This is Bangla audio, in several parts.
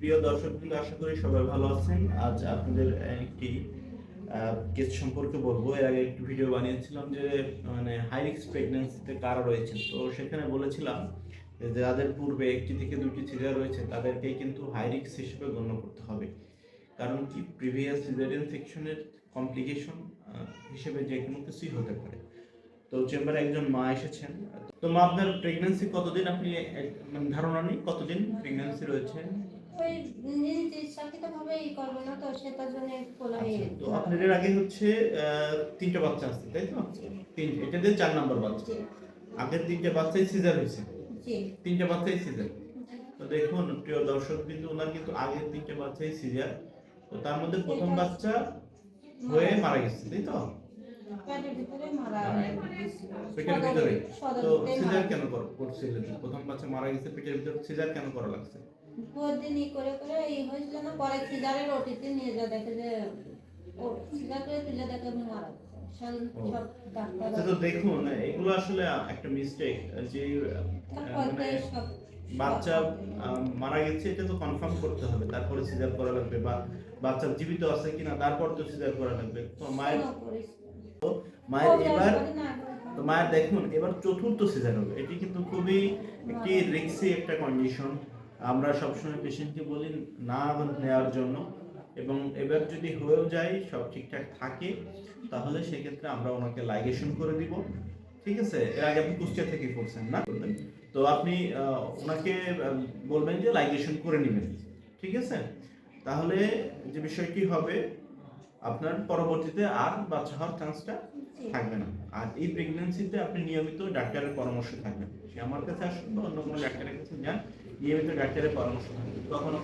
প্রিয় দর্শক কিন্তু আশা করি সবাই ভালো আছেন। আজ আপনাদের একটি কেস সম্পর্কে বলব। এর আগে একটি ভিডিও বানিয়েছিলাম যে মানে হাই রিস্ক প্রেগন্যান্সিতে কারা রয়েছেন? তো সেখানে বলেছিলাম যাদের পূর্বে একটি থেকে দুটি সিজার রয়েছে তাদেরকেই কিন্তু হাই রিস্ক হিসেবে গণ্য করতে হবে। কারণ কি? প্রিভিয়াস সিজারিয়ান সেকশনের কমপ্লিকেশন হিসেবে যে কোনো কিছুই হতে পারে। তো চেম্বারে একজন মা এসেছেন। তো মা, আপনার প্রেগন্যান্সি কতদিন আপনি মানে ধারণা নেই? কতদিন প্রেগন্যান্সি রয়েছে? ওই নিজে ইচ্ছাকৃত ই করবে না তো সেটার জন্য বলা আচ্ছা, তো আপনার এর আগে হচ্ছে তিনটা বাচ্চা আসছে তাই তো? তিন চার নাম্বার বাচ্চা। আগের তিনটা বাচ্চাই সিজার হয়েছে। তিনটা বাচ্চাই সিজার। তো দেখুন প্রিয় দর্শক কিন্তু ওনার কিন্তু আগের তিনটা বাচ্চাই সিজার। তো তার মধ্যে প্রথম বাচ্চা হয়ে মারা গেছে। তাই তো? পেটের ভিতরে মারা গেছিল পেটের ভিতরে? তো সিজার কেন কর- করছিলেন প্রথম বাচ্চা মারা গেছে পেটের ভিতরে সিজার কেন করা লাগছে? ই করে করে এই হয়েছিল না পরে ওটিতে নিয়ে যা দেখে যে ও করে তুলে দেখে আমি মারা আচ্ছা তো দেখুন এগুলো আসলে একটা মিস্টেক যে মানে বাচ্চা মারা গেছে এটা তো কনফার্ম করতে হবে। তারপরে সিজার করা লাগবে বা বাচ্চা জীবিত আছে কিনা তারপর তো সিজার করা লাগবে। তো মায়ের মায়ের এবার তো মায়ের দেখুন এবার চতুর্থ সিজার হবে। এটি কিন্তু খুবই একটি রিক্সি একটা কন্ডিশন আমরা সবসময় পেশেন্টকে বলি না নেওয়ার জন্য। এবং এবার যদি হয়েও যায় সব ঠিকঠাক থাকে তাহলে সেক্ষেত্রে আমরা ওনাকে লাইগেশন করে দিব। ঠিক আছে? এর আগে আপনি কুষ্টিয়া থেকে করছেন না? তো আপনি ওনাকে বলবেন যে লাইগেশন করে নেবেন। ঠিক আছে? তাহলে যে বিষয়টি হবে আপনার পরবর্তীতে আর বাচ্চা হওয়ার চান্সটা থাকবে না। আর এই প্রেগনেন্সিতে আপনি নিয়মিত ডাক্তারের পরামর্শ থাকবেন। সে আমার কাছে আসুন বা অন্য কোনো ডাক্তারের কাছে যান নিয়মিত ডাক্তারের পরামর্শ কখনো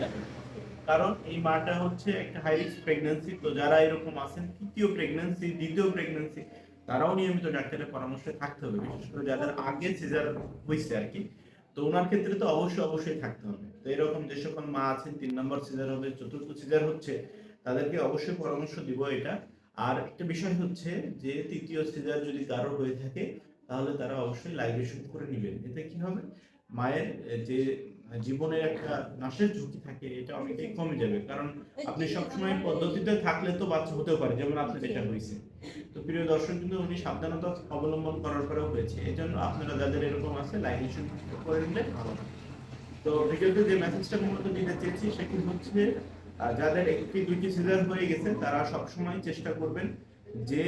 যাবেন কারণ এই মাটা হচ্ছে একটা হাই রিস্ক প্রেগন্যান্সি তো যারা এরকম আছেন, তৃতীয় প্রেগন্যান্সি দ্বিতীয় প্রেগন্যান্সি তারাও নিয়মিত ডাক্তারের পরামর্শে থাকতে হবে। বিশেষ করে যাদের আগে সিজার হয়েছে আর কি, তো ওনার ক্ষেত্রে তো অবশ্যই অবশ্যই থাকতে হবে। তো এরকম যে সকল মা আছেন, তিন নম্বর সিজার হবে, চতুর্থ সিজার হচ্ছে, তাদেরকে অবশ্যই পরামর্শ দিব এটা। আর একটা বিষয় হচ্ছে যে তৃতীয় সিজার যদি কারও হয়ে থাকে তাহলে তারা অবশ্যই লাইগেশন করে নেবেন। এতে কি হবে? মায়ের যে জীবনের একটা নাশের ঝুঁকি থাকে এটা অনেকটাই কমে যাবে। কারণ আপনি সবসময় পদ্ধতিতে থাকলে তো বাচ্চা হতেও পারে যেমন আপনার এটা হয়েছে তো প্রিয় দর্শক কিন্তু উনি সাবধানতা অবলম্বন করার পরেও হয়েছে। এই জন্য আপনারা যাদের এরকম আছে লাইগেশন করে নিলে ভালো। তো ভিডিওতে যে মেসেজটা মূলত দিতে চেয়েছি সেটি হচ্ছে যাদের একটি দুইটি সিজার হয়ে গেছে তারা সবসময় চেষ্টা করবেন যে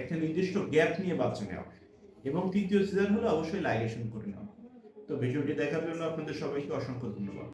একটা নির্দিষ্ট গ্যাপ নিয়ে বাচ্চা নেওয়া এবং তৃতীয় সিজন হলো অবশ্যই লাইগেশন করে নেওয়া তো ভিডিওটি দেখার জন্য আপনাদের সবাইকে অসংখ্য ধন্যবাদ।